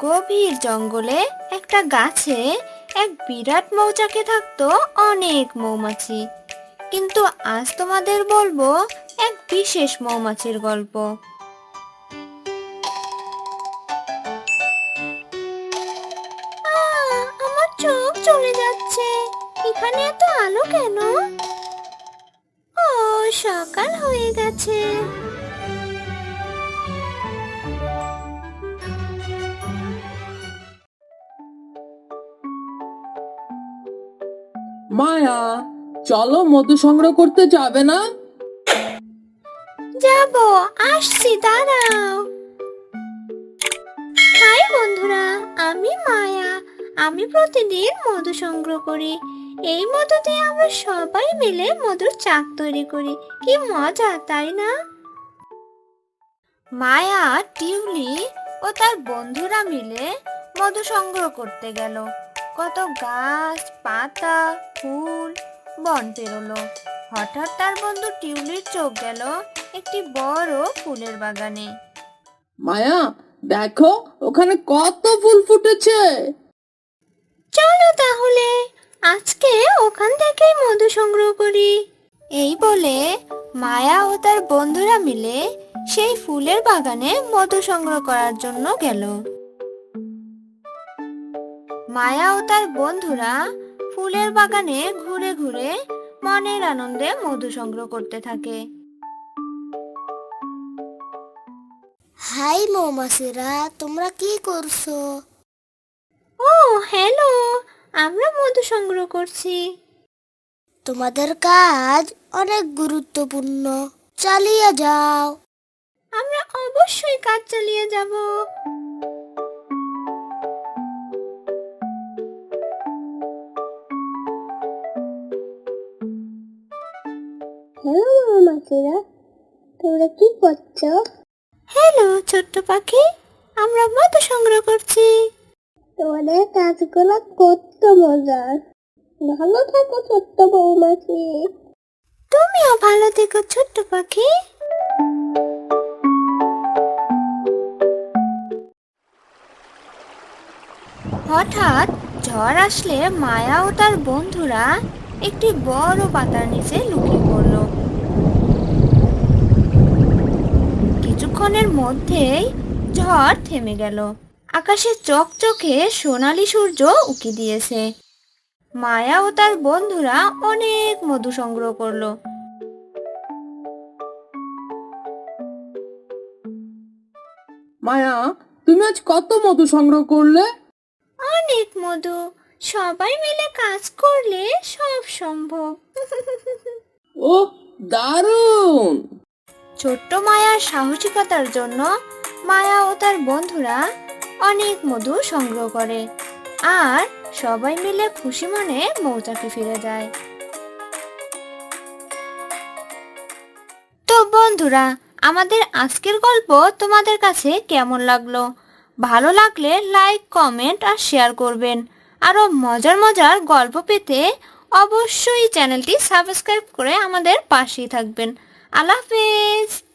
গভীর জঙ্গলে একটা গাছে এক বিরাট মৌচাকে থাকতো অনেক মৌমাছি। কিন্তু আজ তোমাদের বলব এক বিশেষ মৌমাছির গল্প। আমার চোখ চলে যাচ্ছে। এখানে এত আলো কেন? ও, সকাল হয়ে গেছে। মায়া, চলো মধু সংগ্রহ করতে যাবে না? যাব, আসছি, দাঁড়াও। হাই বন্ধুরা, আমি মায়া। আমি প্রতিদিন মধু সংগ্রহ করি। এই মধু দিয়ে আমরা সবাই মিলে মধুর চাক তৈরি করি। কি মজা, তাই না? মায়া, টিউলি ও তার বন্ধুরা মিলে মধু সংগ্রহ করতে গেল। কত গাছ পাতা ফুল বন পেরোলো। হঠাৎ তার বন্ধু টিউলির চোখ গেল একটি বড় ফুলের বাগানে। মায়া দেখো ওখানে কত ফুল ফুটেছে। চলো তাহলে আজকে ওখান থেকেই মধু সংগ্রহ করি। এই বলে মায়া ও তার বন্ধুরা মিলে সেই ফুলের বাগানে মধু সংগ্রহ করার জন্য গেল। মায়া ও তার বন্ধুরা ফুলের বাগানে ঘুরে ঘুরে মনের আনন্দে মধু সংগ্রহ করতে থাকে। হাই মৌমাছিরা তোমরা কি করছ? ও হ্যালো আমরা মধু সংগ্রহ করছি। তোমাদের কাজ অনেক গুরুত্বপূর্ণ চালিয়ে যাও। আমরা অবশ্যই কাজ চালিয়ে যাব। হ্যালো মৌমাছিরা তোমরা কি করছ? হ্যালো ছোট্ট পাখি আমরা মধু সংগ্রহ করছি। তোমাদের কাজগুলো কত মজার ভালো থাকো ছোট্ট মৌমাছি তুমিও ভালো থেকো ছোট্ট পাখি। হঠাৎ ঝড় আসলে মায়া ও তার বন্ধুরা একটি বড় পাতার নিচে লুকিয়ে পড়ল। কিছুক্ষণের মধ্যেই ঝড় থেমে গেল। আকাশে চকচকে সোনালি সূর্য উকি দিয়েছে। মায়া ও তার বন্ধুরা অনেক মধু সংগ্রহ করল। মায়া তুমি আজ কত মধু সংগ্রহ করলে? অনেক মধু। সবাই মিলে কাজ করলে সব সম্ভব। ও দারুণ! ছোট্ট মায়ার সাহসিকতার জন্য মায়া ও তার বন্ধুরা অনেক মধু সংগ্রহ করে আর সবাই মিলে খুশি মনে মৌচাকে ফিরে যায়। তো বন্ধুরা আমাদের আজকের গল্প তোমাদের কাছে কেমন লাগল? ভালো লাগলে লাইক কমেন্ট আর শেয়ার করবেন। আরও মজার মজার গল্প পেতে অবশ্যই চ্যানেলটি সাবস্ক্রাইব করে আমাদের পাশেই থাকবেন। আল্লাহ হাফেজ।